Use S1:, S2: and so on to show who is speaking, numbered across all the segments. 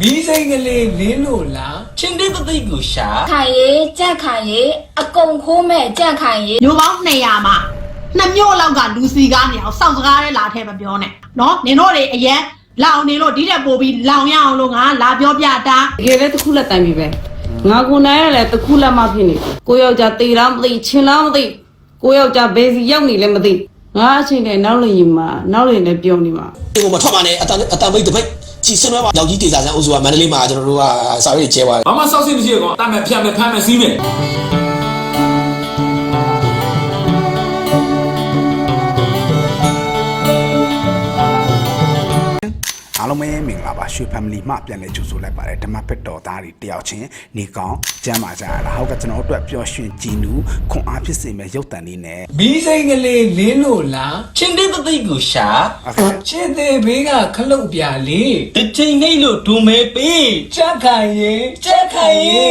S1: ဘီးစိန်ကလေးလင်းလို့လား
S2: ချင်းတဲ့တိတ်ကိုရှာ
S3: ခိုင်ရေကြက်ခိုင်ရေအကုန်ခိုးမဲ့ကြက်ခိုင်ရေ
S4: မျိုးပေါင်း200မှာနှစ်မျိုးလောက်ကလူစီကားနေအောင်စောင့်စကားနဲ့လာထဲမပြောနဲ့နော်နင်တို့တွေအရင်လောင်နေလို့ဒီတဲ့ပို့ပြီးလောင်ရအောင်လို့ငါလာပြောပြတာ
S5: တကယ်လည်းတစ်ခုလက်တိုင်ပြီပဲငါကိုနိုင်ရလည်းတစ်ခုလက်မှဖြစ်နေတယ်ကိုယောက်ျားတေလားမသိချင်းလားမသိကိုယောက်ျားဘယ်စီရောက်နေလဲမသိငါအချိန်နဲ့နောက်လရင်မှာနောက်လရင်လည်းပြုံးနေမှာ
S6: ဒီကိုမထွက်ပါနဲ့အတန်အတန်ပိတ်တစ်ပိတ် ကြည်စင်းတော့ရောက်ကြီးတေစာဆန်းအုပ်စုကမန္တလေးမှာကျွန်တော်တို့ကစာရေးကျဲသွားတယ်
S7: ဘာမှစောက်စိတ်မရှိရကောင်တတ်မဲ့ဖြတ်မဲ့ဖမ်းမဲ့စီးမဲ့
S8: အားလုံးပဲမင်္ဂလာပါရွှေ family မှပြန်လဲကြိုဆိုလိုက်ပါတယ်ဓမ္မဖက်တော်သားတွေတယောက်ချင်းနေကောင်းကျမ်းမာကြရလားဟုတ်ကဲ့ကျွန်တော်တို့အတွက်ပျော်ရွှင်ကြည်နူးခွန်အားဖြစ်စေမယ့်ရုပ်တံလေးနဲ့
S1: ဘီးစိန်ကလေးလင်းလို့လား
S2: ချင်းတဲ့တိတ်ကိုရှာ
S8: အခါ
S1: ချစ်သေးဘေးကခလုတ်ပြလေး
S2: တစ်ချိန်နှိပ်လို့ဒုံမဲပေး
S1: ကြက်ခိုင်ရေကြက်ခိုင်ရေ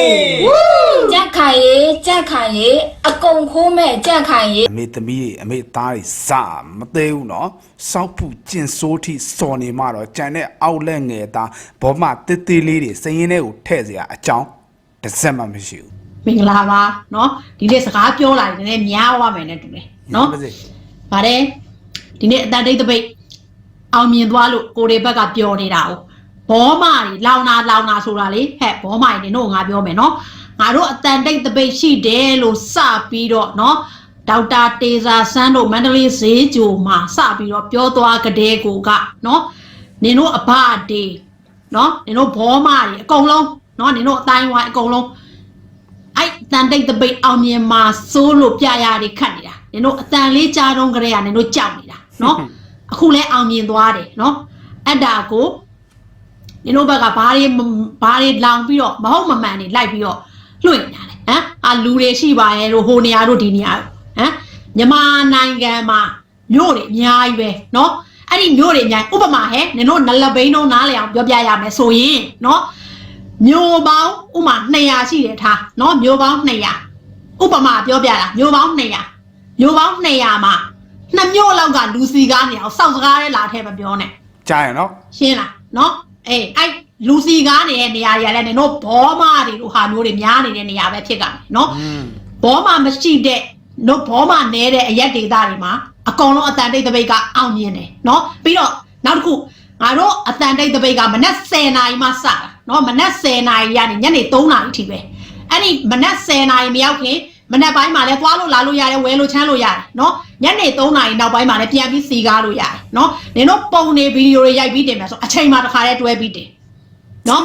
S3: ကြက်ခိုင်ရေကြက်ခိုင်ရေအကုန်ခိုးမဲ့ကြက်ခိုင်ရေ
S8: အမေသမီးတွေအမေသားတွေစာမသေးဘူးเนาะစောက်ဖို့ကျင်ဆိုးထိစော်နေမှတော့ကြံတဲ့ အောက်လက်ငယ်သားဘောမတစ်သေးလေးတွေစရင်ထဲကိုထည့်เสียအကြောင်းတစ်စက်မှမရှိဘူး
S4: မင်္ဂလာပါနော်ဒီနေ့စကားပြောလာရင်လည်းများသွားမယ်နဲ့တူတယ်နော်
S8: ပါစေ
S4: ပါတယ်ဒီနေ့အတန်တိတ်တပိတ်အောင်မြင်သွားလို့ကိုရီဘက်ကပြောနေတာ哦ဘောမကြီးလောင်နာလောင်နာဆိုတာလေဟဲ့ဘောမကြီးနင်တို့ငါပြောမယ်နော်ငါတို့အတန်တိတ်တပိတ်ရှိတယ်လို့စပြီးတော့နော်ဒေါက်တာတေဇာဆန်းတို့မန္တလေးဈေးကြိုမှာစပြီးတော့ပြောသွားကြတဲ့ကိုကနော် နင်တို့အဘတေနော်နင်တို့ဘောမကြီးအကုန်လုံးနော်နင်တို့အတိုင်းဝိုင်းအကုန်လုံးအဲ့တန်တိတ်တပိတ်အောင်မြင်မှာစိုးလို့ပြရတွေခတ်နေတာနင်တို့အတန်လေးကြားတော့ကြရနင်တို့ကြောက်နေတာနော်အခုလဲအောင်မြင်သွားတယ်နော်အဲ့ဒါကိုနင်တို့ဘက်ကဘာတွေမဘာတွေလောင်ပြီးတော့မဟုတ်မမှန်တွေလိုက်ပြီးတော့လွှင့်နေတာလေဟမ်အာလူတွေရှိပါရဲ့တို့ဟိုနေရာတို့ဒီနေရာတို့ဟမ်မြန်မာနိုင်ငံမှာမြို့တွေအများကြီးပဲနော် အဲ့ဒီမြို့တွေအများကြီးဥပမာဟဲ့နင်တို့နလဘိန်းတော့နားလေအောင်ပြောပြရမယ်ဆိုရင်နော် မျိုးပေါင်းဥမာ200ရှိတယ်ထားเนาะမျိုးပေါင်း200ဥပမာပြောပြတာမျိုးပေါင်း200မျိုးပေါင်း200မှာနှစ်မျိုးလောက်ကလူစီကားနေအောင်စောင့်စကားနဲ့လာထဲမပြောနဲ့
S8: ကြားရနော်
S4: ရှင်းလားเนาะအေးအဲ့လူစီကားနေတဲ့နေရာတွေကလည်းနင်တို့ဘောမတွေတို့ဟာမျိုးတွေများနေတဲ့နေရာပဲဖြစ်ကြတယ်เนาะဘောမမရှိတဲ့တို့ဘောမနဲတဲ့အရက်ဒေတာတွေမှာ အကောင်လုံးအတန်တိတ်တပိတ်ကအောင်မြင်တယ်เนาะပြီးတော့နောက်တစ်ခုငါတို့အတန်တိတ်တပိတ်ကမနက်10နာရီမှစတာเนาะမနက်10နာရီကနေညနေ3နာရီထိပဲအဲ့ဒီမနက်10နာရီမရောက်ခင်မနက်ပိုင်းမှာလည်းသွားလို့လာလို့ရတယ်ဝယ်လို့ချမ်းလို့ရတယ်เนาะညနေ3နာရီနောက်ပိုင်းမှာလည်းပြန်ပြီးစီကားလို့ရတယ်เนาะနင်တို့ပုံနေဗီဒီယိုတွေရိုက်ပြီးတင်မယ်ဆိုအချိန်မှတစ်ခါတည်းတွဲပြီးတင်เนาะ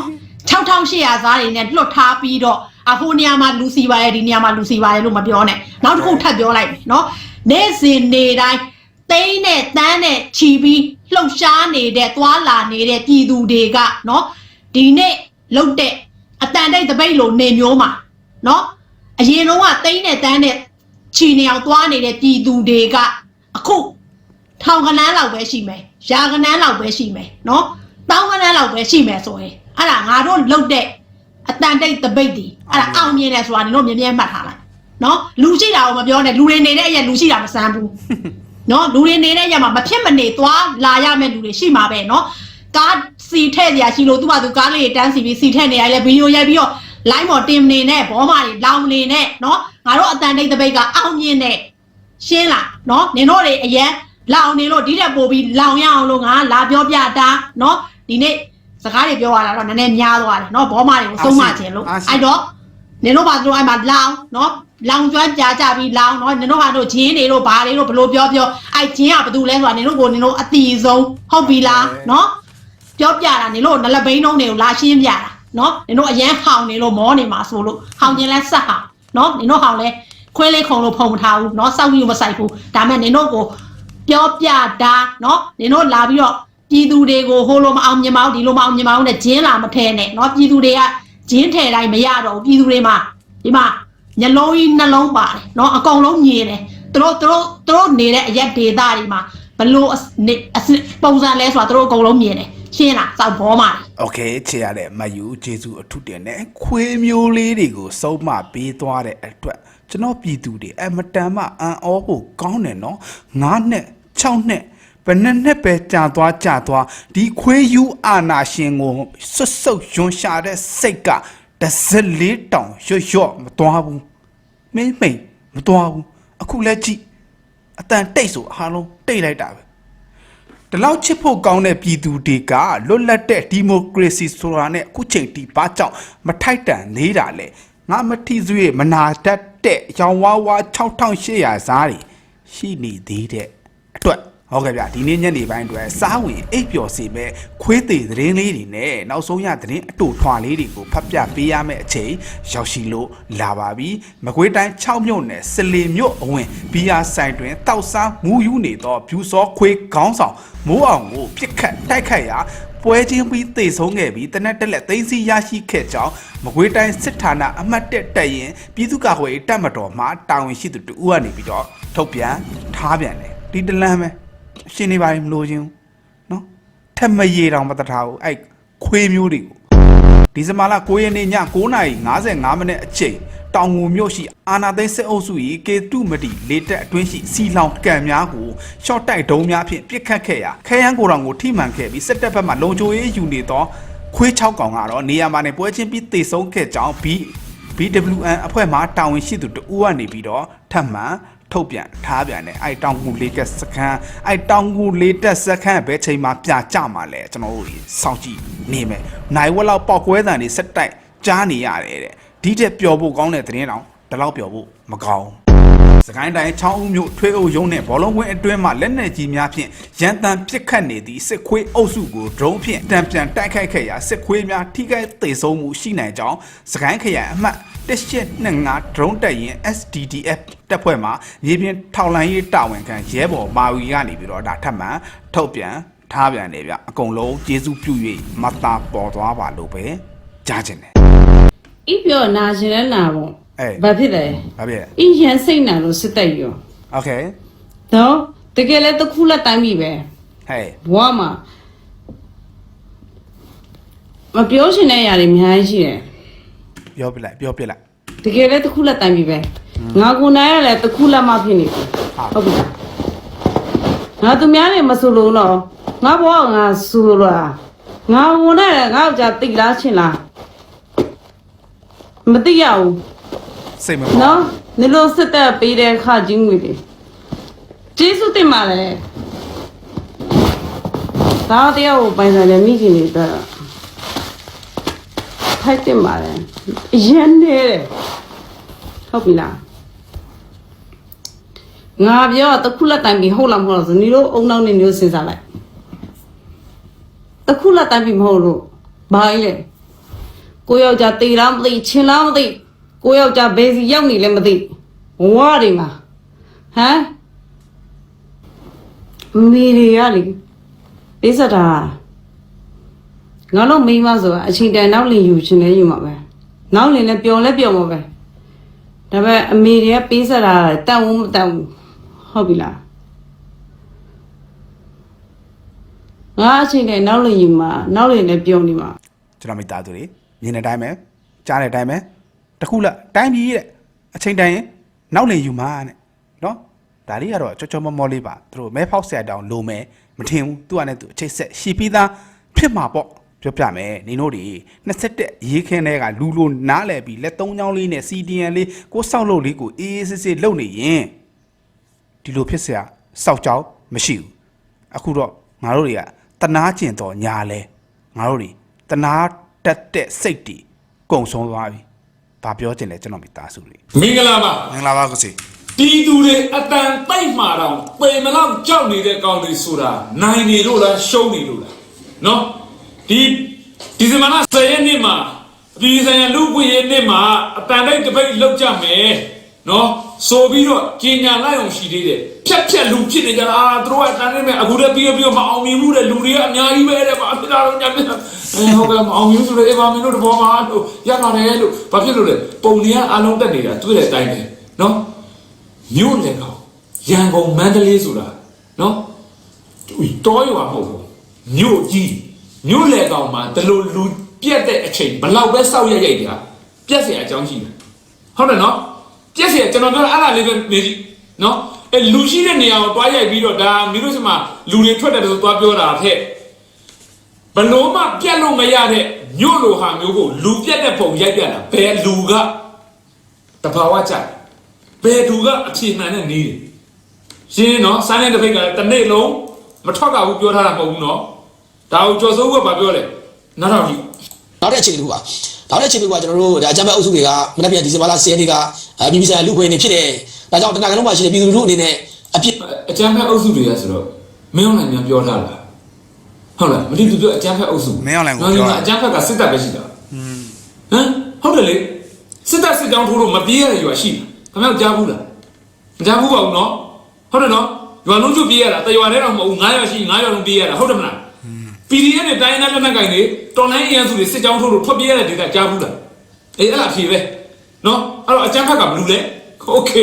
S4: 6800စားတွေနဲ့လွတ်ထားပြီးတော့အဟိုနေရာမှာလူစီပါရဲ့ဒီနေရာမှာလူစီပါရဲ့လို့မပြောနဲ့နောက်တစ်ခုထပ်ပြောလိုက်မယ်เนาะ နေ့စဉ်နေ့တိုင်းသိန်းနဲ့တန်းနဲ့ချီပြီးလှုပ်ရှားနေတဲ့သွာလာနေတဲ့ပြည်သူတွေကနော်ဒီနေ့လုတ်တဲ့အတန်တိတ်တပိတ်လိုနေမျိုးမှာနော်အရင်တော့ကသိန်းနဲ့တန်းနဲ့ချီနေအောင်သွားနေတဲ့ပြည်သူတွေကအခုထောင်ကနန်းလောက်ပဲရှိမယ်ရာကနန်းလောက်ပဲရှိမယ်နော်တောင်းကနန်းလောက်ပဲရှိမယ်ဆိုရင်အဲ့ဒါငါတို့လုတ်တဲ့အတန်တိတ်တပိတ်ဒီအဲ့ဒါအောင်မြင်တယ်ဆိုတာညီတို့မြင်မြင်မှတ်ထားလိုက် နော်လူရှိတာကိုမပြောနဲ့လူတွေနေတဲ့အရက်လူရှိတာမစမ်းဘူးနော်လူတွေနေတဲ့ရက်မှာမဖြစ်မနေသွားလာရမယ့်လူတွေရှိမှာပဲနော်ကားစီထည့်စရာရှိလို့သူ့ဘာသူကားလေးတွေတန်းစီပြီးစီထည့်နေရလဲဗီဒီယိုရိုက်ပြီးတော့ line ပေါ်တင်နေနဲ့ဘောမတွေလောင်နေနဲ့နော်ငါတို့အတန်တိတ်တပိတ်ကအောင်မြင်နဲ့ရှင်းလားနော်နင်တို့တွေအရင်လောင်နေလို့ဒီတက်ပို့ပြီးလောင်ရအောင်လို့ငါလာပြောပြတာနော်ဒီနေ့စကားတွေပြောရတာတော့နည်းနည်းများသွားတယ်နော်ဘောမတွေကိုသုံးမခြင်းလို့အဲ့တော့နင်တို့ဘာတို့အဲ့မှာလောင်နော် လောင်ကျွမ်းကြာကြပြီးလောင်နော်နင်တို့ဟာတို့ဂျင်းတွေတို့ဘာတွေတို့ဘလို့ပြောပြောအဲ့ဂျင်းကဘာတူလဲဆိုတာနင်တို့ကိုနင်တို့အတီဆုံးဟုတ်ပြီလားနော်ပြောပြတာနင်တို့နလဘိန်းလုံးတွေကိုလာရှင်းပြတာနော်နင်တို့အရန်ဟောင်နေလို့မောနေမှာဆိုလို့ဟောင်ခြင်းလဲဆက်ဟာနော်နင်တို့ဟောင်လဲခွဲလေးခုံလို့ဖုံမထားဘူးနော်စောက်ပြီးမဆိုင်ဘူးဒါမဲ့နင်တို့ကိုပြောပြတာနော်နင်တို့လာပြီးတော့ပြည်သူတွေကိုဟိုလိုမအောင်မြင်မအောင်ဒီလိုမအောင်မြင်မအောင်နဲ့ဂျင်းလာမထဲနဲ့နော်ပြည်သူတွေကဂျင်းထဲတိုင်းမရတော့ဘူးပြည်သူတွေမှာဒီမှာ ညလုံးကြီးနှလုံးပါတယ်เนาะအကောင်လုံးမြင်တယ်သူတို့သူတို့သူတို့နေတဲ့အရက်ဒေတာတွေမှာဘလို့အစနေအစပုံစံလဲဆိုတာသူတို့အကုန်လုံးမြင်တယ်ရှင်းလားစောက်ဘောမှာလေ
S8: โอเคချေရတဲ့မယူဂျေစုအထုတင်နဲ့ခွေးမျိုးလေးတွေကိုစုံမပေးသွားတဲ့အတွက်ကျွန်တော်ပြည်သူတွေအမတန်မှအံ့ဩဖို့ကောင်းတယ်နော်9နှစ်6နှစ် ဘယ်နှစ်နှစ်ပဲကြာသွားကြာသွားဒီခွေးယူအာနာရှင်ကိုဆွတ်ဆုပ်ယွန်ရှာတဲ့စိတ်က တစ်စက်လေးတောင်ရွတ်ရွတ်မသွားဘူးမင်းမိန်မသွားဘူးအခုလက်ကြည့်အတန်တိတ်ဆိုအားလုံးတိတ်လိုက်တာပဲဒီလောက်ချစ်ဖို့ကောင်းတဲ့ပြည်သူတွေကလွတ်လပ်တဲ့ဒီမိုကရေစီဆိုတာနဲ့အခုချိန်ထိဘာကြောင့်မထိုက်တန်သေးတာလဲငါမထီစွေမနာတတ်တဲ့ရောင်ဝါးဝါ6800စားတွေရှိနေသေးတဲ့အတွက် ဟုတ်ကဲ့ဗျဒီနေ့ညနေပိုင်းအတွက်စားဝင်အိပ်ပျော်စီမဲ့ခွေးသေးသတင်းလေးတွေနဲ့နောက်ဆုံးရသတင်းအတူထွာလေးတွေကိုဖတ်ပြပေးရမယ့်အချိန်ရောက်ရှိလို့လာပါပြီမကွေးတိုင်း6မြို့နယ်စလီမြို့အဝင်ဘီယာဆိုင်တွင်တောက်စားမူယူနေသောဖြူစောခွေးခေါင်းဆောင်မိုးအောင်ကိုပြစ်ခတ်တိုက်ခိုက်ရာပွဲချင်းပြီးတေဆုံးခဲ့ပြီးတနက်တက်လက်သိမ်းစီရရှိခဲ့ကြောင်းမကွေးတိုင်းစစ်ဌာနအမှတ်တက်တက်ရင်ပြည်သူ့ကာကွယ်ရေးတပ်မတော်မှတာဝန်ရှိသူတူဦးကနေပြီးတော့ထုတ်ပြန်ထားပြန်တယ်ဒီတလန်းပဲအ ရှင်းနေပါရင်မလို့ချင်းဘူးနော်ထက်မရေတောင်မတထားဘူးအဲ့ခွေးမျိုးတွေကိုဒီဇင်ဘာလ9ရက်နေ့ည9:55မိနစ်အချိန်တောင်ငူမြို့ရှိအာနာသိန်းစစ်အုပ်စု၏ကေတုမတီလေတက်အတွင်းရှိစီလောင်ကံများကိုရှော့တိုက်ဒုံးများဖြင့်ပစ်ခတ်ခဲ့ရာခဲယမ်းကိုယ်တော်ကိုထိမှန်ခဲ့ပြီးစစ်တပ်ဘက်မှလုံခြုံရေးယူနေသောခွေး6ကောင်ကတော့နေရာမှာနေပွဲချင်းပြီးတေဆုံးခဲ့ကြောင်း B BWN အဖွဲ့မှတာဝန်ရှိသူတဦးကနေပြီးတော့ထပ်မံ ထုတ်ပြန်ထားပြန်တယ်အဲ့တောင်ကူလေးကက်စခန်းအဲ့တောင်ကူလေးတက်စခန်းဘယ်ချိန်မှပြကြမှာလဲကျွန်တော်တို့စောင့်ကြည့်နေမယ်နိုင်ဝက်လောက်ပောက်ကွဲတန်တွေစက်တိုက်ကြားနေရတယ်တဲ့ဒီတက်ပျော်ဖို့ကောင်းတဲ့သတင်းတောင်ဒီလောက်ပျော်ဖို့မကောင်းစကိုင်းတိုင်းချောင်းဦးမြို့ထွေးအုပ်ရုံးနဲ့ဘောလုံးဝင်းအတွင်းမှလက်နက်ကြီးများဖြင့်ရန်တမ်းပစ်ခတ်နေသည့်စစ်ခွေးအုပ်စုကိုဒရုန်းဖြင့်တံပြန်တိုက်ခိုက်ခဲ့ရာစစ်ခွေးများထိခိုက်သေဆုံးမှုရှိနိုင်ကြောင်းစကိုင်းခရိုင်အမှတ် 1825ဒရုန်းတပ်ရင် SDDF တပ်ဖွဲ့မှမြေပြင်ထောက်လှမ်းရေးတာဝန်ခံရဲဘော်မာဝီကနေပြီးတော့ဒါထပ်မံထုတ်ပြန်ထားပြန်တယ်ဗျအကုန်လုံးကျေးဇူးပြု၍မတာပေါ်သွားပါလို့ပဲကြားချင်တယ်
S5: အိပ်ပျော်နာရှင်လဲနာပေါ့
S6: Eh.
S8: အေး
S5: ဘာဖြစ်လဲ
S8: ဘာဖြစ်လဲ
S5: အင်းရန်စိတ်နာလို့စစ်တိုက်ရော
S8: โอเค
S5: နော်တကယ်လဲတစ်ခုလက်တိုင်းပြီပဲ
S8: ဟဲ့
S5: ဘဝမှာမပြောရှင်တဲ့ຢာတွေအများကြီးရှိတယ်
S8: ပြောပြလိုက်ပြောပြလိုက်
S5: တကယ်လဲတစ်ခုလက်တိုင်းပြီပဲငါကိုနိုင်ရလဲတစ်ခုလက်မှဖြစ်နေပြီ
S8: ဟုတ်
S5: ဟုတ်ပြီလားငါသူများနေမဆိုလို့တော့ငါဘဝကငါဆူလို့လားငါဝင်နဲ့ငါ့ကြောင့်တိတ်လားချင်းလားမသိရဘူး
S8: စိတ်မကောင်း
S5: နော်နေလို့စစ်တပ်ပေးတဲ့ခကြီးငွေတွေကျေးဇူးတင်ပါလေဒါတရားကိုပိုင်ဆိုင်တဲ့မိခင်တွေတော့ ထိုက်တင်ပါလေအရင်နေတယ်ဟုတ်ပြီလားငါပြောတခုလက်တိုင်ပြီးဟုတ်လားမဟုတ်လားဆိုနေလို့အုံနောက်နေမျိုးစဉ်းစားလိုက်တခုလက်တိုင်ပြီးမဟုတ်လို့ဘာကြီးလဲကိုယောက်ျားတေလားမသိချင်းလားမသိကိုယောက်ျားဘယ်စီရောက်နေလဲမသိဘဝတွေမှာဟမ်မိရီရလေပေးစတာ ငါတို့မိန်းမဆိုတာအချိန်တန်နောက်လင်ယူချင်လဲယူမှာပဲနောက်လင်လည်းပျော်လဲပျော်မှာပဲဒါပေမဲ့အမေတွေကပေးစတာတန်ဝမတန်ဘူးဟုတ်ပြီလားငါအချိန်တန်နောက်လင်ယူမှာနောက်လင်လည်းပျော်နေမှာ
S6: ကျွန်တော်မိသားစုတွေမြင်တဲ့အတိုင်းပဲကြားတဲ့အတိုင်းပဲတခုလက်တိုင်းပြည်တဲ့အချိန်တိုင်းရင်နောက်လေယူမှာတဲ့နော်ဒါလေးကတော့ကြောကြောမောမောလေးပါသူတို့မဲဖောက်ဆရာတောင်လိုမယ်မထင်ဘူးသူကလည်းသူအချိတ်ဆက်ရှီပြီးသားဖြစ်မှာပေါ့ ပြောပြမယ်နင်တို့တွေ27ရေးခင်းတဲ့ကလူလိုနားလဲပြီးလက်သုံးချောင်းလေးနဲ့ CDN လေးကိုစောက်လို့လေးကိုအေးအေးဆေးဆေးလုပ်နေရင်ဒီလိုဖြစ်เสียစောက်ကြောင်းမရှိဘူးအခုတော့ငါတို့တွေကတနာကျင်တော့ညာလဲငါတို့တွေတနာတက်တဲ့စိတ်တွေကုံဆုံးသွားပြီ။ဘာပြောချင်လဲကျွန်တော်မိသားစုတွေ
S7: မင်္ဂလာပါ
S6: မင်္ဂလာပါကိုစီ
S7: တီးသူတွေအတန်တိုက်မှာတော့ပေမလောက်ကြောက်နေတဲ့ကောင်တွေဆိုတာနိုင်နေလို့လားရှုံးနေလို့လားနော် ဒီဒီဇင်ဘာလ10ရက်နေ့မှာဒီဇင်ရလူပွေရဲ့နေ့မှာအတန်တိုက်တစ်ပိတ်လောက်ကြမယ်နော်ဆိုပြီးတော့ကျင်ညာလိုက်အောင်ရှိသေးတယ်ဖြတ်ဖြတ်လူဖြစ်နေကြတာအာသူတို့ကတန်းနေမဲ့အခုတည်းပြီးတော့ပြီးတော့မအောင်မြင်မှုတဲ့လူတွေကအများကြီးပဲတဲ့ဘာဖြစ်တာတော့ညပြအဲဟုတ်ကဲ့မအောင်မြင်ဆိုတော့အေးပါမင်းတို့တဘောမှာလို့ရပါတယ်လို့ဘာဖြစ်လို့လဲပုံတွေကအလုံးတက်နေတာတွေ့တဲ့အတိုင်းပဲနော်မြို့လေကောင်ရန်ကုန်မန္တလေးဆိုတာနော်ဒီတော်ရွာမဟုတ်ဘူးမြို့ကြီး မြို့လေကောင်မှာဒီလိုလူပြက်တဲ့အချိန်ဘလောက်ပဲစောက်ရိုက်ရိုက်တာပြက်เสียအကြောင်းရှိတယ်ဟုတ်တယ်နော်ပြက်เสียကျွန်တော်ပြောအဲ့ဒါလေးပဲနေကြည့်နော် အဲလူရှိတဲ့နေရာကိုတွားရိုက်ပြီးတော့ဒါမင်းတို့စမှာလူတွေထွက်တယ်ဆိုတွားပြောတာဖက်ဘလို့မှပြတ်လို့မရတဲ့ညို့လိုဟာမျိုးကိုလူပြတ်တဲ့ပုံရိုက်ပြတာဘယ်လူကတဘာဝကြဘယ်သူကအဖြေမှန်တဲ့နေတယ်ရှင်းနော်ဆိုင်းတဲ့တစ်ဖိတ်ကလည်းတစ်နေ့လုံးမထွက်ကဘူးပြောထားတာမဟုတ်ဘူးနော် ဒါကိုကြော်စိုးကဘာပြောလဲနားထောင်ကြည့်
S9: နောက်တဲ့အခြေအနေတစ်ခုပါနောက်တဲ့အခြေအနေကကျွန်တော်တို့ဒါအကြမ်းဖက်အုပ်စုတွေကမနေ့ပြန်ဒီဇင်ဘာလ10ရက်နေ့ကအပြည်ပြည်ဆိုင်ရာလူ့ခွင့်နေဖြစ်တယ်ဒါကြောင့်တနင်္ဂနွေလုံးမှာရှိတဲ့ပြည်သူလူထုအနေနဲ့အပြစ်
S7: အကြမ်းဖက်အုပ်စုတွေကဆိုတော့မင်းအောင်နိုင်များပြောထားလားဟုတ်လားမတိသူပြောအကြမ်းဖက်အုပ်စု
S6: မင်းအောင်လှိုင်ကိုပြောတာ
S7: အကြမ်းဖက်ကစစ်တပ်ပဲရှိတာဟမ်ဟုတ်တယ်လေစစ်တပ်စစ်ကြောင်းထိုးလို့မပြေးရတဲ့ရွာရှိတယ်ခင်ဗျားကြားဘူးလားမကြားဘူးပါဘူးနော်ဟုတ်တယ်နော်ရွာလုံးကျွတ်ပြေးရတာတရွာထဲတော့မဟုတ်ဘူး9ရွာရှိ9ရွာလုံးပြေးရတာဟုတ်တယ်မလား PDF နဲ့တိုင်းနဲ့လက်နက်ကင်တွေတော်လိုင်းအင်အားစုတွေစစ်ကြောင်းထိုးလို့ထွက်ပြေးရတဲ့ဒေသကြားဘူးလားအေးအဲ့ဒါအဖြေပဲနော်အဲ့တော့အကြမ်းဖက်ကဘလူးလဲโอเค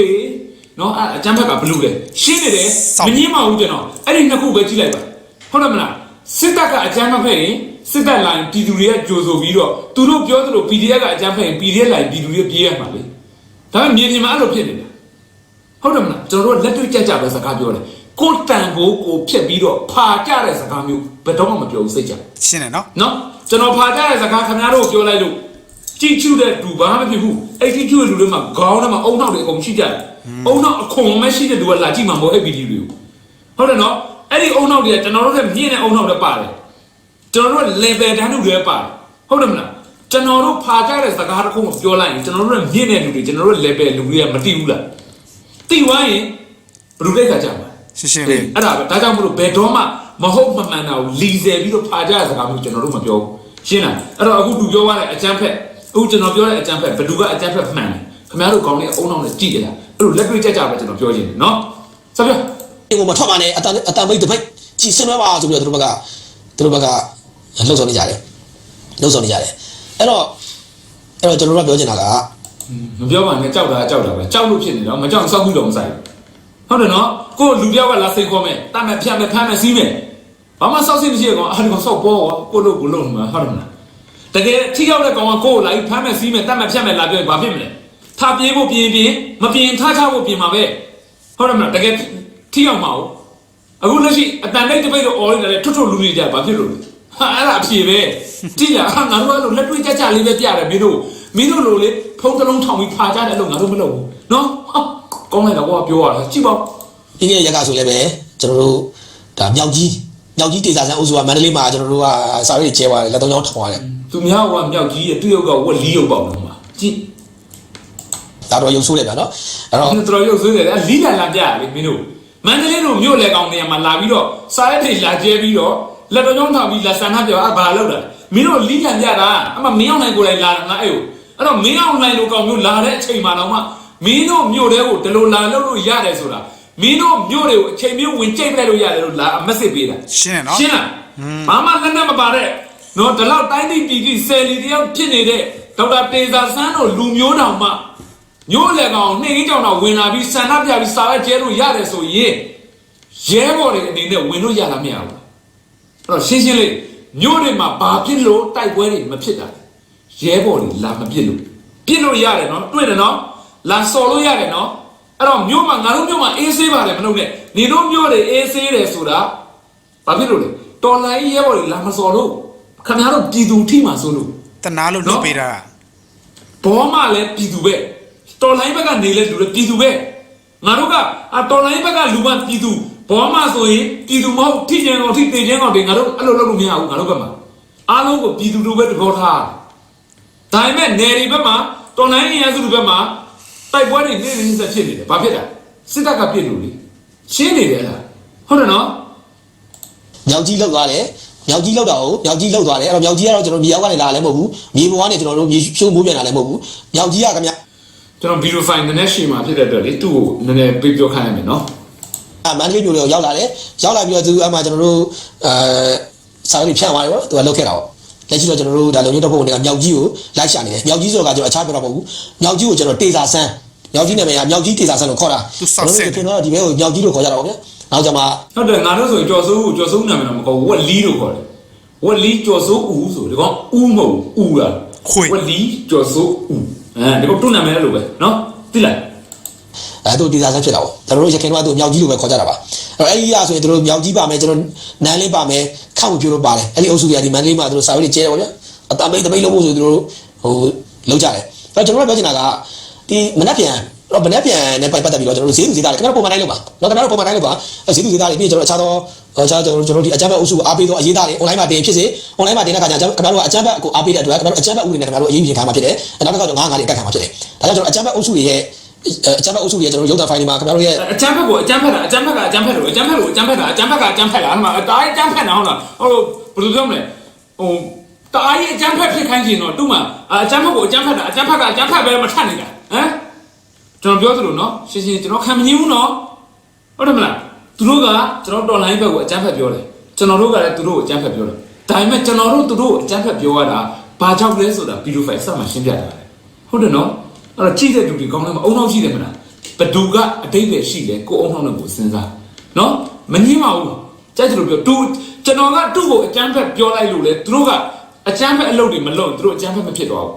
S7: နော်အဲ့အကြမ်းဖက်ကဘလူးလဲရှင်းနေတယ်မငင်းမဘူးကျွန်တော်အဲ့ဒီနှစ်ခုပဲကြည့်လိုက်ပါဟုတ်တယ်မလားစစ်တပ်ကအကြမ်းမဖက်ရင်စစ်တပ်လိုင်းပြည်သူတွေကကြိုဆိုပြီးတော့သူတို့ပြောသလို PDF ကအကြမ်းဖက်ရင် PDF လိုင်းပြည်သူတွေပြေးရမှာလေဒါပေမဲ့မြေပြင်မှာအဲ့လိုဖြစ်နေတာဟုတ်တယ်မလားကျွန်တော်တို့လက်တွေ့ကြကြပဲစကားပြောတယ် ကိုယ်တန်ကိုကိုဖြက်ပြီးတော့ဖာကြတဲ့စကားမျိုးဘယ်တော့မှမပြောဘူးစိတ်ကြ
S6: ရှင်းတယ်နော်
S7: နော်ကျွန်တော်ဖာကြတဲ့စကားခင်ဗျားတို့ကိုပြောလိုက်လို့ကြည့်ချူတဲ့သူဘာမှမဖြစ်ဘူးအဲ့ဒီချူတဲ့လူတွေမှာခေါင်းထဲမှာအုံနောက်တွေအကုန်ရှိကြတယ်အုံနောက်အခွန်မရှိတဲ့သူကလာကြည့်မှာမဟုတ်အဲ့ဗီဒီယိုတွေကိုဟုတ်တယ်နော်အဲ့ဒီအုံနောက်တွေကကျွန်တော်တို့ကမြင့်တဲ့အုံနောက်တွေပါတယ်ကျွန်တော်တို့က level တန်းလူတွေပါတယ်ဟုတ်တယ်မလားကျွန်တော်တို့ဖာကြတဲ့စကားတစ်ခုကိုပြောလိုက်ရင်ကျွန်တော်တို့ကမြင့်တဲ့လူတွေကျွန်တော်တို့ level လူတွေကမသိဘူးလားသိသွားရင်ဘယ်လိုလိုက်ခါကြမှာ
S6: ရှင်းရှင်း
S7: လေ
S6: လေး
S7: အဲ့ဒါပဲဒါကြောင့်မလို့ဘယ်တော့မှမဟုတ်မမှန်တာကိုလီဆယ်ပြီးတော့ဖာကြတဲ့စကားမျိုးကျွန်တော်တို့မပြောဘူးရှင်းလားအဲ့တော့အခုသူပြောရတဲ့အကြမ်းဖက်အခုကျွန်တော်ပြောတဲ့အကြမ်းဖက်ဘယ်သူကအကြမ်းဖက်မှန်တယ်ခင်ဗျားတို့ကောင်းတဲ့အုံနောက်နဲ့ကြည့်ကြလားအဲ့လိုလက်တွေ့ကြကြပဲကျွန်တော်ပြောချင်တယ်နော်ဆက်ပြော
S9: ကိုမထွက်ပါနဲ့အတန်အတန်မိတ်တစ်ပိတ်ကြည်စင်သွားပါဆိုပြီးတော့သူတို့ဘက်ကသူတို့ဘက်ကလှုပ်ဆောင်နေကြတယ်လှုပ်ဆောင်နေကြတယ်အဲ့တော့အဲ့တော့ကျွန်တော်တို့ကပြောချင်တာက
S7: မပြောပါနဲ့ကြောက်တာကြောက်တာပဲကြောက်လို့ဖြစ်နေတော့မကြောက်စောက်ပြီးတော့မဆိုင်ဘူး ဟုတ်တယ်နော်ကိုယ်လူပြောက်ကလာစိတ်ခေါ်မယ်တတ်မယ်ဖြတ်မယ်ဖမ်းမယ်စီးမယ်ဘာမှစောက်စိတ်မရှိရကောင်အဲ့ဒီကောင်စောက်ပေါ်ကိုလို့ကိုလို့မှာဟုတ်တယ်မလားတကယ်ထိရောက်တဲ့ကောင်ကကိုယ်ကိုလာပြီးဖမ်းမယ်စီးမယ်တတ်မယ်ဖြတ်မယ်လာပြောရင်ဘာဖြစ်မလဲထားပြေးဖို့ပြင်ပြင်မပြင်ထားချဖို့ပြင်မှာပဲဟုတ်တယ်မလားတကယ်ထိရောက်မှာဟုတ်အခုလက်ရှိအတန်လိုက်တစ်ပိတ်တော့អော်နေတယ်ထွတ်ထွတ်လူနေကြဘာဖြစ်လို့လဲဟာအဲ့ဒါအဖြေပဲကြည့်လားဟာငါတို့ကလို့လက်တွေ့ကြကြလေးပဲပြတယ်မင်းတို့မင်းတို့လိုလေဖုံးတစ်လုံးထောင်ပြီးဖာကြတယ်လို့ငါတို့မလုပ်ဘူးနော်ဟာ ကောင်းလိုက်တော့ကွာပြောရတာကြည့်ပါဦး
S9: ပြီးခဲ့တဲ့ရက်ကဆိုလည်းပဲကျွန်တော်တို့ဒါမြောက်ကြီးမြောက်ကြီးဒေသဆန်းအုပ်စုကမန္တလေးမှာကျွန်တော်တို့ကစာရေးကျဲသွားတယ်လက်သုံးချောင်းထောင်ရတယ်
S7: သူများကမြောက်ကြီးရဲ့သူ့ရုပ်ကဝက်လီရုပ်ပေါ့နော်မှာကြည့်
S9: ဒါတော့ရုပ်ဆိုးတယ်ဗျာနော်အဲ့တော့
S7: တော်တော်ရုပ်ဆွေးတယ်အဲ့လီလာလာပြလေမင်းတို့မန္တလေးတို့မြို့လေကောင်နေရာမှာလာပြီးတော့စားရက်တွေလာကျဲပြီးတော့လက်တော်ကြောင်းထောင်ပြီးလာဆန်ထားပြအာဘာလောက်တာမင်းတို့လီလာပြတာအမမင်းအောင်နိုင်ကိုလည်းလာငါအဲ့ကိုအဲ့တော့မင်းအောင်နိုင်လိုကောင်မျိုးလာတဲ့အချိန်မှာတော့မှ မင်းတို့မြို့တဲကိုဒီလိုလာလို့လို့ရတယ်ဆိုတာမင်းတို့မြို့တွေကိုအချိန်မျိုးဝင်ကြိတ်ပလိုက်လို့ရတယ်လို့လာအမက်စစ်ပေးတာ
S6: ရှင်းတယ်နော်
S7: ရှင်းလားဘာမှလက်နဲ့မပါတဲ့နော်ဒီလောက်တိုင်းပြည်ပြည်ကြီးဆယ်လီတယောက်ဖြစ်နေတဲ့ဒေါက်တာတေဇာဆန်းတို့လူမျိုးတောင်မှညို့လေကောင်နှိမ့်ကြီးကြောင်တော့ဝင်လာပြီးဆန္ဒပြပြီးစာရွက်ကျဲလို့ရတယ်ဆိုရင်ရဲဘော်တွေအနေနဲ့ဝင်လို့ရလားမရဘူးအဲ့တော့ရှင်းရှင်းလေးညို့တွေမှာဘာဖြစ်လို့တိုက်ပွဲတွေမဖြစ်တာလဲရဲဘော်တွေလာမပြစ်လို့ပြစ်လို့ရတယ်နော်တွေ့တယ်နော် လာစော်လို့ရတယ်နော်အဲ့တော့မြို့မှာငါတို့မြို့မှာအေးဆေးပါတယ်မလုပ်နဲ့နေတို့မြို့တွေအေးဆေးတယ်ဆိုတာဘာဖြစ်လို့လဲတော်လိုင်းရဲဘော်တွေလာမစော်လို့ခင်ဗျားတို့ပြည်သူထိမှဆိုလို့
S6: တနာလို့လုပ်ပေးတာ
S7: ဘောမလည်းပြည်သူပဲတော်လိုင်းဘက်ကနေလဲလူလည်းပြည်သူပဲငါတို့ကအတော်လိုင်းဘက်ကလူမှပြည်သူဘောမဆိုရင်ပြည်သူမဟုတ်ထိကျန်ကောင်ထိတေကျန်ကောင်တွေငါတို့အဲ့လိုလုပ်လို့မရဘူးငါတို့ဘက်မှာအားလုံးကိုပြည်သူတို့ပဲတဘောထားဒါပေမဲ့နယ်တွေဘက်မှာတော်လိုင်းအင်အားစုတွေဘက်မှာ တိုက်ပွဲတွေနေနေဆက်ဖြစ်နေတယ်ဘာဖြစ်တာစစ်တပ်ကပြစ်လို့လေရှင်းနေတယ်လားဟုတ်တယ်နော်
S9: မြောက်ကြီးလောက်သွားတယ်မြောက်ကြီးလောက်တာကိုမြောက်ကြီးလောက်သွားတယ်အဲ့တော့မြောက်ကြီးကတော့ကျွန်တော်မြေရောက်ကနေလာလည်းမဟုတ်ဘူးမြေပေါ်ကနေကျွန်တော်တို့မြေဖြိုးမိုးပြန်လာလည်းမဟုတ်ဘူးမြောက်ကြီးကခင်ဗျ
S7: ကျွန်တော်ဗီဒီယိုဖိုင်နည်းနည်းရှင်းမှာဖြစ်တဲ့အတွက်လေသူ့ကိုနည်းနည်းပြပြောခိုင်းရမယ်နော်
S9: အမန္တလေးမြို့လေးကိုရောက်လာတယ်ရောက်လာပြီးတော့သူအမှကျွန်တော်တို့အဲစာရေးဖြန့်သွားတယ်ပေါ့သူကလောက်ခဲ့တာပေါ့ လက်ရှိတော့ကျွန်တော်တို့ဒါလုံကြီးတော့ပုံတွေကမြောက်ကြီးကိုလိုက်ရှာနေတယ်မြောက်ကြီးဆိုတော့ကကျွန်တော်အခြားပြောတာမဟုတ်ဘူးမြောက်ကြီးကိုကျွန်တော်တေစာဆန်းမြောက်ကြီးနာမည်ကမြောက်ကြီးတေစာဆန်းလို့ခေါ်တာကျွန်တော်ဒီဘက်ကိုမြောက်ကြီးလို့ခေါ်ကြတာပေါ့ဗျာနောက်ကြမှာ
S7: ဟုတ်တယ်ငါတို့ဆိုရင်ကြော်စိုးဦးကြော်စိုးဦးနာမည်တော့မကောဝက်လီလို့ခေါ်တယ်ဝက်လီကြော်စိုးဦးဆိုဒီကောင်ဦးမဟုတ်ဦးလားဝက်လီကြော်စိုးဦးအဲဒီကောင်သူ့နာမည်လည်းလို့ပဲနော်သိလား
S9: အဲသူဒီဇာဆန်ဖြစ်တာပေါ့ကျွန်တော်တို့ရခိုင်တော့သူမြောက်ကြီးလို့ပဲခေါ်ကြတာပါအဲ့တော့အဲ့ဒီကဆိုရင်တို့မြောက်ကြီးပါမယ်ကျွန်တော်နန်းလေးပါမယ်ခောက်ပြိုးလို့ပါတယ်အဲ့ဒီအုပ်စုတွေကဒီမန္တလေးမှာတို့စာဝေးတွေကျဲတယ်ပေါ့ဗျာအတမိတ်တမိတ်လို့ဖို့ဆိုတို့ဟိုလောက်ကြတယ်အဲ့ကျွန်တော်တို့ပြောချင်တာကဒီမနက်ပြန်တော့မနေ့ပြန်နဲ့ပတ်သက်ပြီးတော့ကျွန်တော်တို့ဈေးသူဈေးသားတွေခင်ဗျားတို့ပုံမှန်တိုင်းလုပ်ပါတော့ခင်ဗျားတို့ပုံမှန်တိုင်းလုပ်ပါဈေးသူဈေးသားတွေပြီးကျွန်တော်အခြားသောအခြားကျွန်တော်တို့ဒီအကြမ်းဖက်အုပ်စုအားပေးသောအရေးသားတွေ online မှာတင်ဖြစ်စေ online မှာတင်တဲ့ခါကျခင်ဗျားတို့ကအကြမ်းဖက်ကိုအားပေးတဲ့အတွက်ခင်ဗျားတို့အကြမ်းဖက်ဥပဒေနဲ့ခင်ဗျားတို့အရေးယူခံမှာဖြစ်တယ်နောက်တစ်ခါကျတော့ငါးငါးတွေတက်ခံမှာဖြစ်တယ်ဒါကြောင့်ကျွန်တော်အကြမ်းဖက်အုပ်စုတွေရဲ့ အကြမ်းဖက်အုပ်စုတွေရဲ့ကျွန်တော်ရုပ်သံဖိုင်တွေမှာခင်ဗျားတို့ရဲ့
S7: အကျန်းဖက်ကိုအကျန်းဖက်တာအကျန်းဖက်ကအကျန်းဖက်လို့အကျန်းဖက်လို့အကျန်းဖက်တာအကျန်းဖက်ကအကျန်းဖက်တာဟိုမှာအတားအကျန်းဖက်တာဟုတ်လားဟိုဘယ်လိုပြောမလဲဟိုတအားကြီးအကျန်းဖက်ဖြစ်ခိုင်းချင်တော့သူ့မှာအကျန်းဖက်ကိုအကျန်းဖက်တာအကျန်းဖက်ကအကျန်းဖက်ပဲမထက်နေတာဟမ်ကျွန်တော်ပြောသလိုနော်ရှင်းရှင်းကျွန်တော်ခံမငြင်းဘူးနော်ဟုတ်တယ်မလားသူတို့ကကျွန်တော်တော်လိုင်းဘက်ကိုအကျန်းဖက်ပြောတယ်ကျွန်တော်တို့ကလည်းသူတို့ကိုအကျန်းဖက်ပြောတယ်ဒါပေမဲ့ကျွန်တော်တို့သူတို့ကိုအကျန်းဖက်ပြောရတာဘာကြောင့်လဲဆိုတာဗီဒီယိုဖိုင်ဆက်မှရှင်းပြတာလေဟုတ်တယ်နော် အဲ့တော့ကြည့်တဲ့လူတွေကောင်းတယ်မအုံနောက်ရှိတယ်မလားဘဒူကအတိတ်ပဲရှိတယ်ကိုအောင်နှောင်းနဲ့ကိုစဉ်းစားနော်မငင်းပါဘူးကြိုက်တယ်လို့ပြောသူကျွန်တော်ကသူ့ကိုအကျန်းဖက်ပြောလိုက်လို့လေသူတို့ကအကျန်းဖက်အလုပ်တွေမလုပ်သူတို့အကျန်းဖက်မဖြစ်တော့ဘူး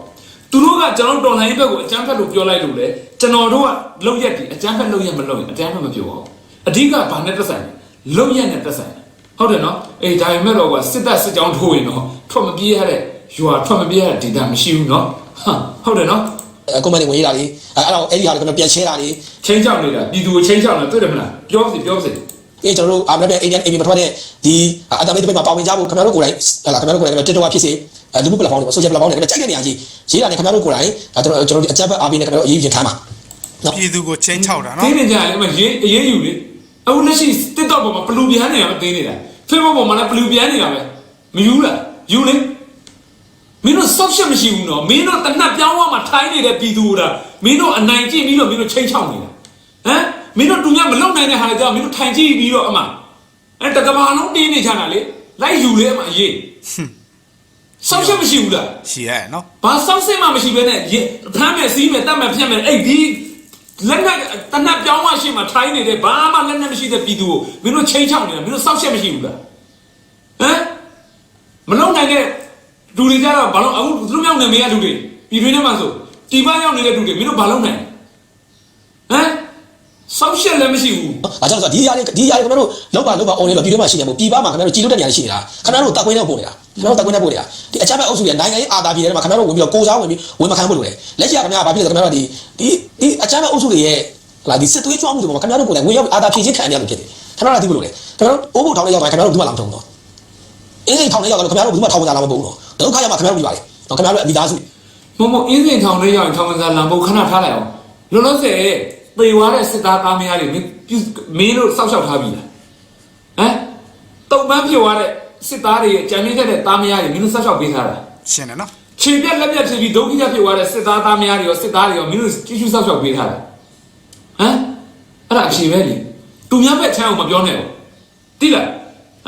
S7: သူတို့ကကျွန်တော်တော်လိုင်းဘက်ကိုအကျန်းဖက်လို့ပြောလိုက်လို့လေကျွန်တော်တို့ကလုပ်ရက်ဒီအကျန်းဖက်လုပ်ရက်မလုပ်ရင်အကျန်းဖက်မပြောဘူးအဓိကဘာနဲ့တက်ဆိုင်လုပ်ရက်နဲ့တက်ဆိုင်ဟုတ်တယ်နော်အေးဒါပေမဲ့တော့ကစစ်တပ်စစ်ကြောင်းထိုးရင်တော့ထွက်မပြေးရတဲ့ယူဟာထွက်မပြေးရတဲ့ဒေတာမရှိဘူးနော်ဟာဟုတ်တယ်နော်
S9: ကွန်မန့်တွေဝင်ရတာလေအဲ့တော့အဲ့ဒီဟာတွေကျွန်တော်ပြန်ရှင်းတာလေ
S7: ချင်းချောင်းနေတာပြည်သူကိုချင်းချောင်းနေတွေ့တယ်မလားပြောစီပြောစီ
S9: အေးကျွန်တော်တို့အာမလည်းအိမ်နဲ့အိမ်မထွက်တဲ့ဒီအတမီတပိတ်မှာပါဝင်ကြဖို့ခင်ဗျားတို့ကိုယ်တိုင်ဟလာခင်ဗျားတို့ကိုယ်တိုင်တက်တော့ဖြစ်စေလူမှုပလက်ဖောင်းတွေ social platform တွေကြိုက်တဲ့နေရာကြီးရေးတာနဲ့ခင်ဗျားတို့ကိုယ်တိုင်ကျွန်တော်ကျွန်တော်အကြမ်းဖက်အားပေးနေခင်ဗျားတို့အရေးယူခံပါ
S6: ပြည်သူကိုချင်းချောက်တာ
S7: သိ
S6: နော်
S7: နေကြတယ်အမရေးအရေးယူလေအခုလက်ရှိ TikTok ပေါ်မှာဘလူပြန်နေတာမသိနေတာ Facebook ပေါ်မှာလည်းဘလူပြန်နေတာပဲမယူလားယူလေ မင်းတို့ subscribe မရှိဘူးနော်မင်းတို့တနတ်ပြောင်းသွားမှထိုင်းနေတဲ့ပြည်သူတို့မင်းတို့အနိုင်ကျင့်ပြီးတော့မင်းတို့ချိန်ချောက်နေတာဟမ်မင်းတို့တူများမလုံနိုင်တဲ့ဟာတွေကြောင့်မင်းတို့ထိုင်ကြည့်ပြီးတော့အမအဲတကမာလုံးတင်းနေကြတာလေလိုက်ယူလေအမအရေး subscribe မရှိဘူးလား
S6: ရှီရဲနော်
S7: ဘာစောင့်စင်မှမရှိဘဲနဲ့ရေဖမ်းမယ်စီးမယ်တတ်မယ်ဖြတ်မယ်အဲ့ဒီလက်နဲ့တနတ်ပြောင်းမှရှိမှထိုင်းနေတဲ့ဘာမှလက်နဲ့မရှိတဲ့ပြည်သူကိုမင်းတို့ချိန်ချောက်နေတာမင်းတို့စောင့်ရှက်မရှိဘူးလားဟမ်မလုံနိုင်တဲ့ လူတွေကြတော့ဘာလို့အခုသူတို့မြောက်နေမေးရလူတွေပြည်တွင်းထဲမှာဆိုတီပါရောက်နေတဲ့လူတွေမင်းတို့ဘာလုပ်နိုင်ဟမ်စောင့်ရှက်လည်းမရှိဘူး။
S9: အားကြောင့်ဆိုဒီຢာလေးဒီຢာလေးခင်ဗျားတို့လောက်ပါလောက်ပါ online မှာပြည်တွင်းမှာရှိနေမို့ပြည်ပမှာခင်ဗျားတို့ကြည်လို့တဲ့နေရာရှိနေတာခင်ဗျားတို့တက်ကွင်းနဲ့ပို့နေတာခင်ဗျားတို့တက်ကွင်းနဲ့ပို့နေတာဒီအချမ်းဘက်အုပ်စုရဲ့နိုင်ငံရေးအာသာပြည်ထဲမှာခင်ဗျားတို့ဝင်ပြီးတော့ကိုစားဝင်ပြီးဝင်မခံဖို့လိုတယ်လက်ရှိကခင်ဗျားကဘာဖြစ်လဲခင်ဗျားတို့ဒီဒီဒီအချမ်းဘက်အုပ်စုတွေရဲ့ဟလာဒီစစ်သွေးကြွမှုတွေမှာခင်ဗျားတို့ကိုယ်တိုင်ဝင်ရောက်အာသာဖြည့်ချင်းခံရရလို့ဖြစ်တယ်ခင်ဗျားတို့ကသိဖို့လိုတယ်ခင်ဗျားတို့အိုးဖို့ထောင်းလေးရောက်တိုင်းခင်ဗျားတို့ဘူးမှလာမထုံတော့ အင်းစိန်ထောင်းလေးရောက်တော့ခင်ဗျားတို့ဘူးမှထောင်းကြလာမပေါ့ဘူးတော့ဒုက္ခရောက်မှခင်ဗျားတို့ဒီပါလေတော့ခင်ဗျားတို့အမိသားစု
S7: မမအင်းစင်ထောင်လေးရောက်ရင်ထောင်ကစားလံဖို့ခဏထားလိုက်အောင်လုံးလုံးဆယ်သေသွားတဲ့စစ်သားသားမယားတွေမင်းပြုမင်းတို့စောက်ရှောက်ထားပြီလားဟမ်တုံပန်းဖြစ်သွားတဲ့စစ်သားတွေရဲ့ကြံမြင့်တဲ့သားမယားတွေမင်းတို့စောက်ရှောက်ပေးထားတာ
S6: ရှင်းတယ်နော်
S7: ခြေပြက်လက်ပြက်ဖြစ်ပြီးဒုက္ခိတဖြစ်သွားတဲ့စစ်သားသားမယားတွေရောစစ်သားတွေရောမင်းတို့ကြီးကျူးစောက်ရှောက်ပေးထားတာဟမ်အဲ့ဒါအဖြေပဲလေသူများဘက်ချမ်းအောင်မပြောနဲ့ဘူးတိလား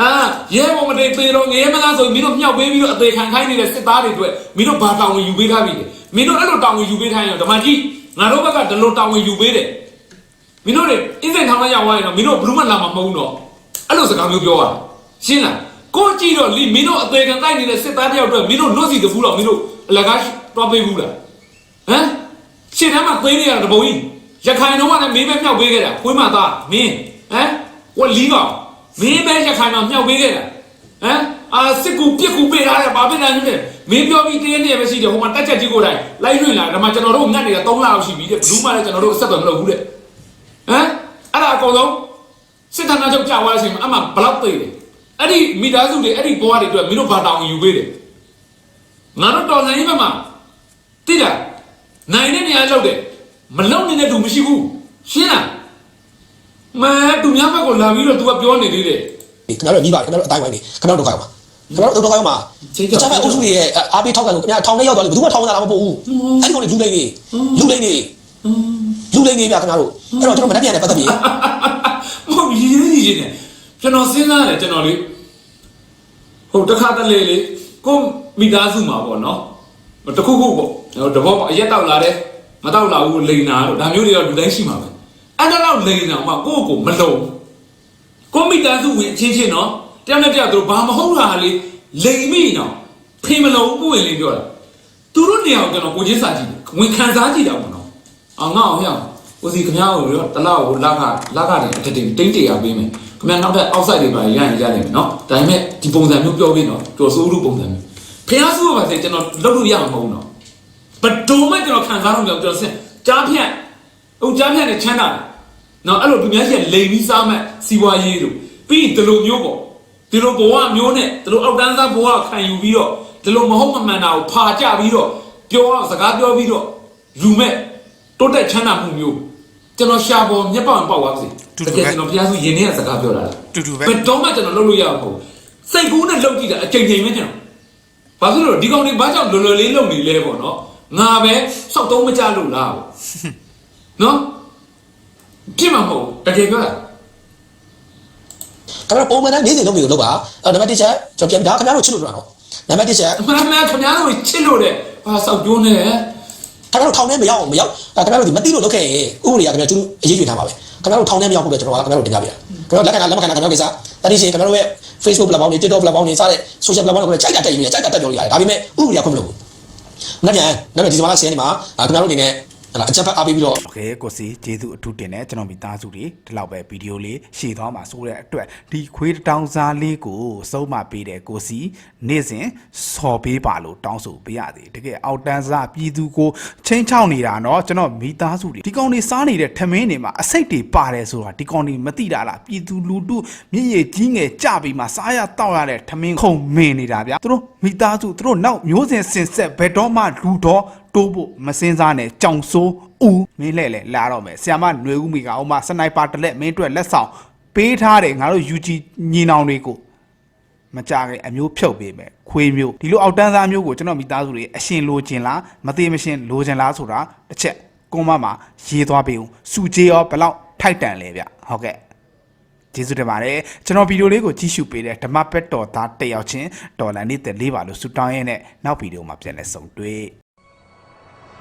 S7: အာရဲဘော်မတေသေတော့ငရဲမလားဆိုမင်းတို့မြောက်ပေးပြီးတော့အသေးခံခိုင်းနေတဲ့စစ်သားတွေအတွက်မင်းတို့ဘာတောင်းဝင်ယူပေးထားပြီလဲမင်းတို့အဲ့လိုတောင်းဝင်ယူပေးထားရင်ဓမ္မကြီးငါတို့ဘက်ကဒီလိုတောင်းဝင်ယူပေးတယ်မင်းတို့တွေအင်းစိန်ထောင်လိုက်ရောက်သွားရင်တော့မင်းတို့ဘယ်သူမှလာမှာမဟုတ်ဘူးတော့အဲ့လိုစကားမျိုးပြောရတာရှင်းလားကိုကြည့်တော့လီမင်းတို့အသေးခံတိုက်နေတဲ့စစ်သားတယောက်အတွက်မင်းတို့နှုတ်စီတပူးတော့မင်းတို့အလကားတွားပေးဘူးလားဟမ်ရှင်းတမ်းမှာသိနေရတဲ့ဘုံကြီးရခိုင်တော့ကလည်းမင်းပဲမြောက်ပေးခဲ့တာခွေးမသားမင်းဟမ်ဝလီကောင် မင်းပဲရခိုင်မှာမြောက်ပေးခဲ့တာဟမ်အာစစ်ကူပြစ်ကူပေးထားတယ်ဘာဖြစ်နေလဲမင်းပြောပြီးတည်းတည်းပဲရှိတယ်ဟိုမှာတက်ချက်ကြီးကိုယ်တိုင်လိုက်လွင့်လာဒါမှကျွန်တော်တို့ငတ်နေတာ3လလောက်ရှိပြီတဲ့ဘယ်သူမှလည်းကျွန်တော်တို့အဆက်အသွယ်မလုပ်ဘူးတဲ့ဟမ်အဲ့ဒါအကုန်လုံးစစ်တပ်နာချုပ်ကြာသွားတဲ့အချိန်မှာအမှဘလောက်သေးတယ်အဲ့ဒီမိသားစုတွေအဲ့ဒီဘဝတွေအတွက်မင်းတို့ဘာတောင်းယူပေးတယ်ငါတို့တော်နိုင်ရေးဘက်မှာတိလားနိုင်တဲ့နေရာလောက်တယ်မလုံနေတဲ့သူမရှိဘူးရှင်းလား မဲသူများဘက်ကိုလာပြီးတော့ तू ကပြောနေသေးတယ်
S9: ခင်ဗျားတို့ညီပါခင်ဗျားတို့အတိုင်းဝိုင်းနေခင်ဗျားတို့ဒုက္ခရောက်မှာခင်ဗျားတို့ဒုက္ခရောက်မှာ
S7: ချိန်ကြောက်
S9: အချမ်းဘက်အုပ်စုတွေရဲ့အားပေးထောက်ခံလို့ခင်ဗျားထောင်ထဲရောက်သွားလို့ဘယ်သူမှထောင်ကြလာမှာမဟုတ်ဘူးအဲ့ဒီကောင်တွေလူလိမ့်နေလူလိမ့်နေလူလိမ့်နေပြခင်ဗျားတို့အဲ့တော့ကျွန်တော်မနှက်ပြန်နဲ့ပတ်သက်ပြီး
S7: မဟုတ်ရင်းရင်းချင်းနေကျွန်တော်စဉ်းစားတယ်ကျွန်တော်လေဟိုတစ်ခါတလေလေကိုမိသားစုမှာပေါ့နော်တခုခုပေါ့တဘောအရက်တောက်လာတယ်မတောက်လာဘူးလိန်နာတော့ဒါမျိုးတွေတော့လူတိုင်းရှိမှာပဲ အဲ့ဒါတော့လိန်နာမှကိုယ့်ကိုမလုံးကိုမိသားစုဝင်အချင်းချင်းနော်တယောက်နဲ့တယောက်တို့ဘာမဟုတ်တာလေလိန်မိနော်ဖေမလုံးကိုဝင်လေးပြောတာသူတို့နေအောင်ကျွန်တော်ကိုချင်းစာကြည့်တယ်ဝင်ခံစားကြည့်တာပေါ့နော်အောင်ငါအောင်ဟဲ့ဟကိုစီခင်ဗျားကိုရောတလောက်ကိုလက်ကလက်ကလည်းအတင်းတင်းတရာပေးမယ်ခင်ဗျားနောက်ထပ် outside တွေပါရရင်ရနိုင်မယ်နော်ဒါပေမဲ့ဒီပုံစံမျိုးပြောပြီးနော်ကျော်စိုးလူပုံစံမျိုးဖះဆူပါစေကျွန်တော်လုပ်လို့ရမှာမဟုတ်ဘူးနော်ဘယ်တော့မှကျွန်တော်ခံစားလို့မရဘူးကျွန်တော်စကြားဖြတ် ဟိုကြားဖြတ်နဲ့ချမ်းသာတယ်နော်အဲ့လိုသူများရှိလိန်ပြီးစားမဲ့စီဝါရေးတို့ပြီးဒီလိုမျိုးပေါ့ဒီလိုဘဝမျိုးနဲ့ဒီလိုအောက်တန်းသားဘဝခံယူပြီးတော့ဒီလိုမဟုတ်မမှန်တာကိုဖာကြပြီးတော့ပြောအောင်စကားပြောပြီးတော့လူမဲ့တိုးတက်ချမ်းသာမှုမျိုးကျွန်တော်ရှာပေါ်မျက်ပေါင်ပေါက်သွားပါစေတကယ်ကျွန်တော်ဖះဆူရင်ထဲကစကားပြောတာလား
S8: တူတူပဲ
S7: ဘယ်တော့မှကျွန်တော်လုပ်လို့ရမှာမဟုတ်ဘူးစိတ်ကူးနဲ့လုပ်ကြည့်တာအချိန်ချိန်ပဲကျွန်တော်ဘာဖြစ်လို့ဒီကောင်တွေဘာကြောင့်လွယ်လွယ်လေးလုပ်နေလဲပေါ့နော်ငါပဲစောက်တုံးမကြလို့လားပေါ့ နော်ကြည့်မှာမဟုတ်ဘူးတကယ်ပြောတာ
S9: ခင်ဗျားပုံမှန်တိုင်းနေ့စဉ်လုပ်မျိုးလုပ်ပါအဲ့နံပါတ်1ချက်ကျွန်တော်ပြန်ဒါခင်ဗျားတို့ချစ်လို့တော့နော်နံပါတ်1ချက်
S7: အမှန်မှန်ခင်ဗျားတို့ချစ်လို့တဲ့ဘာစောက်ကျိုးနဲ့
S9: ခင်ဗျားတို့ထောင်ထဲမရောက်အောင်မရောက်ခင်ဗျားတို့ဒီမသိလို့လုပ်ခဲ့ရင်ဥပဒေကခင်ဗျားတို့အရေးယူထားပါပဲခင်ဗျားတို့ထောင်ထဲမရောက်ဘူးလို့ကျွန်တော်ကခင်ဗျားတို့တင်ပြပေးတာခင်ဗျားတို့လက်ကလလက်မခံတာခင်ဗျားတို့ကိစ္စတတိရှင်ခင်ဗျားတို့ရဲ့ Facebook platform တွေ TikTok platform တွေစတဲ့ social platform တွေကြိုက်တာတက်ယူနေကြိုက်တာတက်ပြောလို့ရတယ်ဒါပေမဲ့ဥပဒေကခွင့်မလို့ဘူးနောက်ပြန်နောက်ပြန်ဒီဇင်ဘာလ10ရက်နေ့မှာခင်ဗျားတို့အနေနဲ့ ဟလာအချက်ဖတ်အားပေးပြီးတော့
S8: โอเคကိုစီကျေးဇူးအထူးတင်တယ်ကျွန်တော်မိသားစုတွေဒီလောက်ပဲဗီဒီယိုလေးရှည်သွားမှာဆိုတဲ့အတွက်ဒီခွေးတောင်စားလေးကိုစုံးမပေးတဲ့ကိုစီနေ့စဉ်စော်ပေးပါလို့တောင်းဆိုပေးရသေးတကယ်အောက်တန်းစားပြည်သူကိုချင်းချောက်နေတာเนาะကျွန်တော်မိသားစုတွေဒီကောင်တွေစားနေတဲ့ထမင်းတွေမှာအစိတ်တွေပါတယ်ဆိုတာဒီကောင်တွေမသိတာလားပြည်သူလူထုမြင့်ရည်ကြီးငယ်ကြပြီးမှစားရတောက်ရတဲ့ထမင်းခုံမင်နေတာဗျာသူတို့မိသားစုသူတို့နောက်မျိုးစဉ်စင်ဆက်ဘယ်တော့မှလူတော့ တိုးဖို့မစင်းစားနဲ့ကြောင်ဆိုးဦးမင်းလဲလဲလာတော့မယ်ဆီယမຫນွေဦးမိကအောင်မစနိုက်ပါတစ်လက်မင်းအတွက်လက်ဆောင်ပေးထားတယ်ငါတို့ UG ညီနောင်တွေကိုမကြခင်အမျိုးဖြုတ်ပေးမယ်ခွေးမျိုးဒီလိုအောက်တန်းသားမျိုးကိုကျွန်တော်မိသားစုတွေအရှင်လိုချင်လားမသေးမရှင်လိုချင်လားဆိုတာတစ်ချက်ကွန်မမှာရေးသွားပေးဦးစုချေရောဘယ်လောက်ထိုက်တန်လဲဗျဟုတ်ကဲ့ကျေးဇူးတင်ပါတယ်ကျွန်တော်ဗီဒီယိုလေးကိုကြည့်ရှုပေးတဲ့ဓမ္မပက်တော်သားတစ်ယောက်ချင်းတော်လန်နေတဲ့လေးပါလို့ဆုတောင်းရင်းနဲ့နောက်ဗီဒီယိုမှာပြန်လည်ဆုံတွေ့